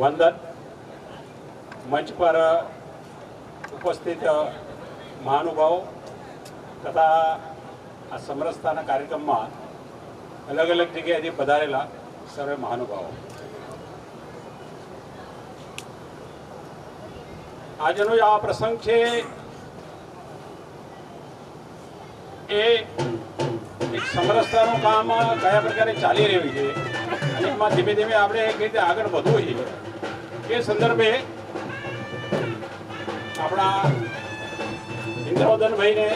વંદન મંચ પર ઉપસ્થિત મહાનુભાવો તથા આ સમરસતાના કાર્યક્રમમાં અલગ અલગ જગ્યાએથી પધારેલા સર્વે મહાનુભાવો. આજનો આ પ્રસંગ છે એ એક સમરસતાનું કામ કયા પ્રકારે ચાલી રહ્યું છે એમાં ધીમે ધીમે આપણે એક રીતે આગળ વધવું છે એ સંદર્ભે આપણા ઇન્દ્રોદનભાઈને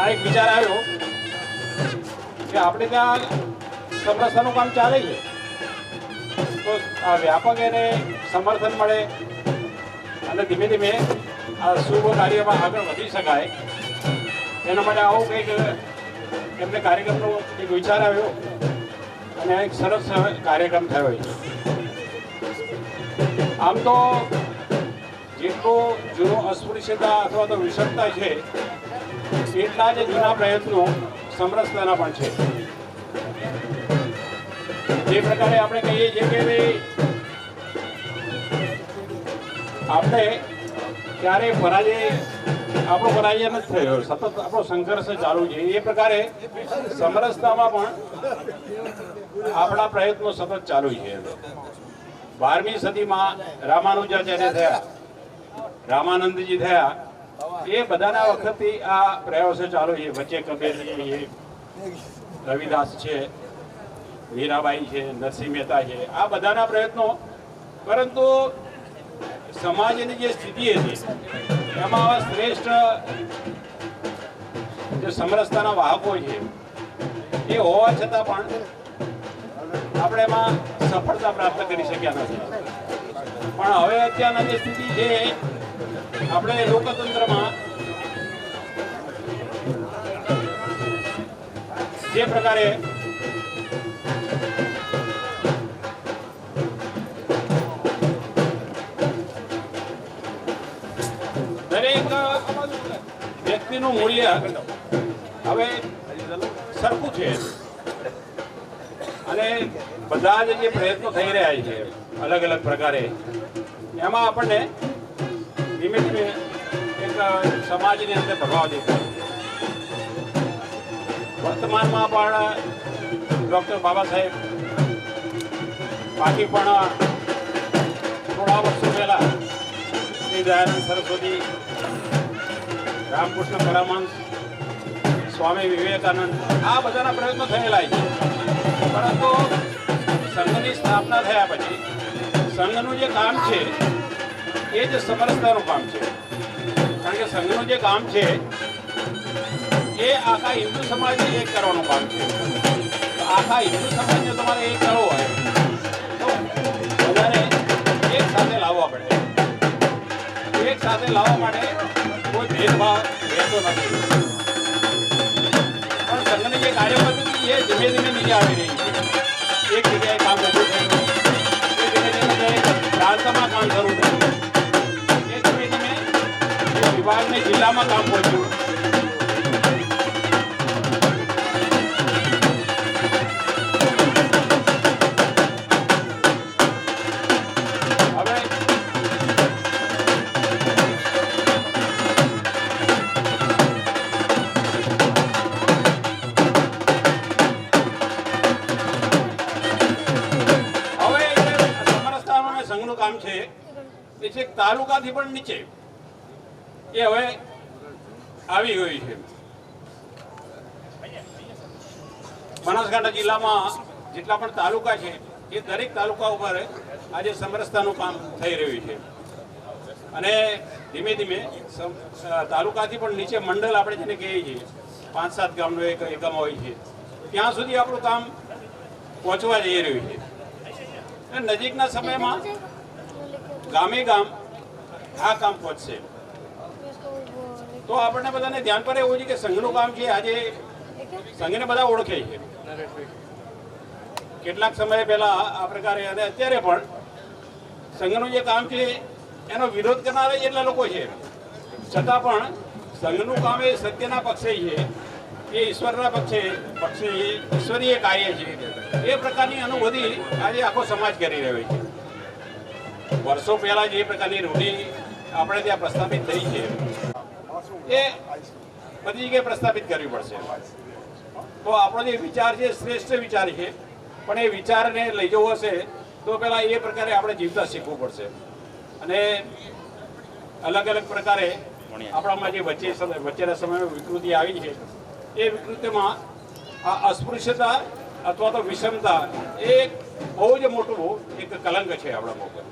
આ એક વિચાર આવ્યો કે આપણે ત્યાં સમરસતાનું કામ ચાલે છે. તો આ વ્યાપક એને સમર્થન મળે અને ધીમે ધીમે આ શુભ કાર્યમાં આગળ વધી શકાય. એના માટે આવું કંઈક એમને કાર્યક્રમનો એક વિચાર આવ્યો અને એક સરસ કાર્યક્રમ થયો છે. આમ તો જેટલું જૂનું અસ્પૃશ્યતા અથવા તો વિષમતા છે, એટલા જ જૂના પ્રયત્નો સમરસતાના પણ છે. જે પ્રકારે આપણે કહીએ છીએ કે ભાઈ, આપણે ક્યારેય પરાજય, આપણો પરાજય નથી થયો, સતત આપણો સંઘર્ષ ચાલુ છે. એ પ્રકારે સમરસતામાં પણ આપણા પ્રયત્નો સતત ચાલુ છે. બારમી સદીમાં રામાનુજાચાર્ય થયા. રામાનંદજી થયા. એ બધાના વખતથી આ પ્રયાસો ચાલુ છે. વચ્ચે કબીરજી રવિદાસ છે, મીરાબાઈ છે, નરસિંહ મહેતા છે. આ બધાના પ્રયત્નો, પરંતુ સમાજની જે સ્થિતિ હતી, એમાં શ્રેષ્ઠ જે સમરસતાના વાહકો છે, એ હોવા છતાં પણ આપણે એમાં સફળતા પ્રાપ્ત કરી શક્યા નથી. પણ હવે અત્યારના જે સ્થિતિ છે, આપણે લોકતંત્રમાં જે પ્રકારે વ્યક્તિનું મૂલ્ય હવે સરખું છે. અને બધા જ જે પ્રયત્નો થઈ રહ્યા છે, અલગ અલગ પ્રકારે. એમાં આપણને ધીમે ધીમે એક સમાજની અંદર પ્રભાવ દેખાય. વર્તમાનમાં પણ ડૉક્ટર બાબા સાહેબ બાકી પણ થોડા વર્ષો પહેલા શ્રી દયાનંદ સરસ્વતી, રામકૃષ્ણ પરમહંસ, સ્વામી વિવેકાનંદ આ બધાના પ્રયત્નો થયેલા છે. પરંતુ સંઘની સ્થાપના થયા પછી સંઘનું જે કામ છે, એ જ સમરસતાનું કામ છે. કારણ કે સંઘનું જે કામ છે, એ આખા હિન્દુ સમાજને એક કરવાનું કામ છે. આખા હિન્દુ સમાજને તમારે એક કરવો હોય, તો બધાને એક સાથે લાવવા પડે. એક સાથે લાવવા માટે કોઈ ભેદભાવ રહેતો નથી. પણ સંઘની જે કાર્યપદ્ધતિ એ ધીમે ધીમે નીચે આવી રહી છે. એક જગ્યાએ કામ ઊભું થયું એ ધીમે કામ શરૂ થયું એ ધીમે ધીમે વિભાગને જિલ્લામાં કામ પહોંચ્યું. એ છે તાલુકાથી પણ નીચે. એ હવે આવી ગયું છે. બનાસકાંઠા જિલ્લામાં જેટલા પણ તાલુકા છે, એ દરેક તાલુકા ઉપર આજે સમરસતાનું કામ થઈ રહ્યું છે. અને ધીમે ધીમે તાલુકાથી પણ નીચે મંડળ આપણે જેને કહીએ છીએ પાંચ સાત ગામનો એક એકમ હોય છે, ત્યાં સુધી આપણું કામ પહોંચવા જઈ રહ્યું છે. નજીકના સમયમાં ગામે ગામ આ કામ પહોંચશે. તો આપણને બધાને ધ્યાન પર એવું છે કે સંઘનું કામ છે, આજે સંઘને બધા ઓળખે છે. કેટલાક સમય પહેલા આ પ્રકારે, અને અત્યારે પણ સંઘનું જે કામ છે, એનો વિરોધ કરનારા જેટલા લોકો છે. છતાં પણ સંઘનું કામ એ સત્યના પક્ષે છે, એ ઈશ્વરના પક્ષે પક્ષે ઈશ્વરીય કાર્ય છે. એ પ્રકારની અનુભૂતિ આજે આખો સમાજ કરી રહ્યો છે. વર્ષો પહેલા જે પ્રકારની રૂઢી આપણે ત્યાં પ્રસ્થાપિત થઈ છે, એ બધી જગ્યાએ પ્રસ્થાપિત કરવી પડશે. તો આપણો જે વિચાર છે શ્રેષ્ઠ વિચાર છે, પણ એ વિચારને લઈ જવો હશે, તો પહેલાં એ પ્રકારે આપણે જીવતા શીખવું પડશે. અને અલગ અલગ પ્રકારે આપણામાં જે વચ્ચે વચ્ચેના સમયમાં વિકૃતિ આવી છે, એ વિકૃતિમાં આ અસ્પૃશ્યતા અથવા તો વિષમતા એ બહુ જ મોટું એક કલંક છે આપણા ઉપર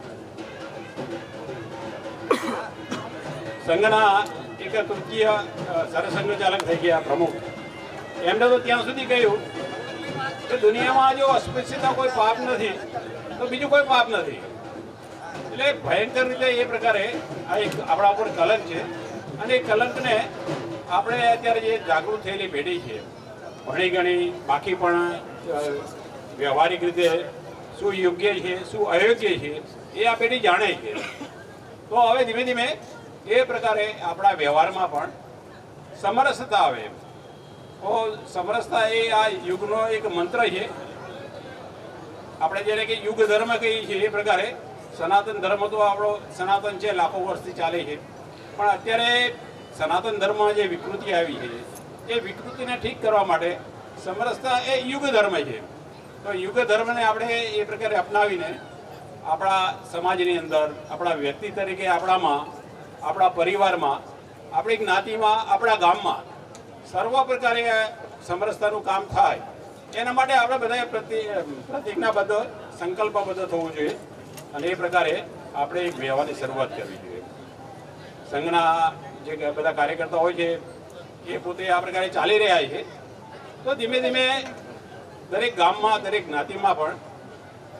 સંઘના એક તૃતીય સરસંઘ થઈ ગયા પ્રમુખ. એમને તો ત્યાં સુધી કહ્યું કે દુનિયામાં જો અસ્પૃશ્યતા કોઈ પાપ નથી, તો બીજું કોઈ પાપ નથી. એટલે ભયંકર રીતે એ પ્રકારે આ એક આપણા ઉપર કલંક છે. અને એ કલંકને આપણે અત્યારે જે જાગૃત થયેલી પેઢી છે ભણી ગણી બાકી પણ વ્યવહારિક રીતે શું યોગ્ય છે શું અયોગ્ય છે એ આ પેઢી જાણે છે. તો હવે ધીમે ધીમે એ પ્રકારે આપણા વ્યવહારમાં પણ સમરસતા આવે તો સમરસતા એ આ યુગનો એક મંત્ર છે. આપણે જેને કે યુગ ધર્મ કહીએ છીએ, એ પ્રકારે સનાતન ધર્મ તો આપણો સનાતન છે, લાખો વર્ષથી ચાલે છે. પણ અત્યારે સનાતન ધર્મમાં જે વિકૃતિ આવી છે, એ વિકૃતિને ઠીક કરવા માટે સમરસતા એ યુગ ધર્મ છે. તો યુગ ધર્મને આપણે એ પ્રકારે અપનાવીને આપણા સમાજની અંદર, આપણા વ્યક્તિ તરીકે આપણામાં, આપણા પરિવારમાં, આપણી જ્ઞાતિમાં, આપણા ગામમાં સર્વ પ્રકારે સમરસતાનું કામ થાય. એના માટે આપણે બધાએ પ્રતિ, પ્રતિજ્ઞાબદ્ધ, સંકલ્પબદ્ધ થવું જોઈએ. અને એ પ્રકારે આપણે એક વ્યવહારની શરૂઆત કરવી જોઈએ. સંઘના જે બધા કાર્યકર્તા હોય છે, એ પોતે આ પ્રકારે ચાલી રહ્યા છે. તો ધીમે ધીમે દરેક ગામમાં, દરેક જ્ઞાતિમાં પણ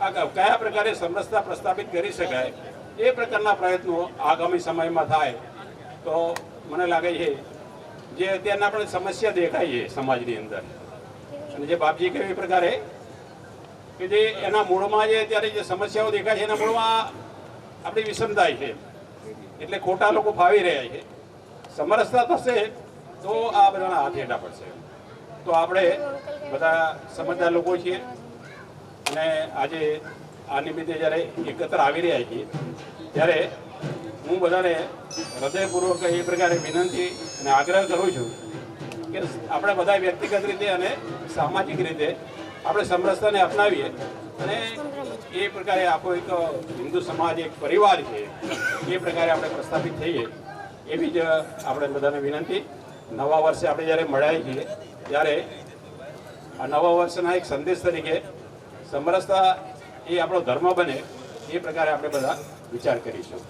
કયા પ્રકારે સમરસતા પ્રસ્થાપિત કરી શકાય એ પ્રકારના પ્રયત્નો આગામી સમયમાં થાય તો મને લાગે છે જે અત્યારના આપણે સમસ્યા દેખાય છે સમાજની અંદર. અને જે બાપજી કેવી પ્રકારે કે જે એના મૂળમાં જે અત્યારે જે સમસ્યાઓ દેખાય છે એના મૂળમાં આપણી વિષમતા છે. એટલે ખોટા લોકો ફાવી રહ્યા છે. સમરસતા થશે તો આ બધાના હાથ હેઠા પડશે. તો આપણે બધા સમજદાર લોકો છીએ. અને આજે આ નિમિત્તે જ્યારે એકત્ર આવી રહ્યા છીએ, ત્યારે હું બધાને હૃદયપૂર્વક એ પ્રકારે વિનંતી અને આગ્રહ કરું છું કે આપણે બધા વ્યક્તિગત રીતે અને સામાજિક રીતે આપણે સમરસતાને અપનાવીએ અને એ પ્રકારે આખો એક હિન્દુ સમાજ, એક પરિવાર છે, એ પ્રકારે આપણે પ્રસ્થાપિત થઈએ એવી જ આપણે બધાને વિનંતી. નવા વર્ષે આપણે જ્યારે મળ્યા છીએ, ત્યારે આ નવા વર્ષના એક સંદેશ તરીકે સમરસતા એ આપણો ધર્મ બને એ પ્રકારે આપણે બધા વિચાર કરીશું.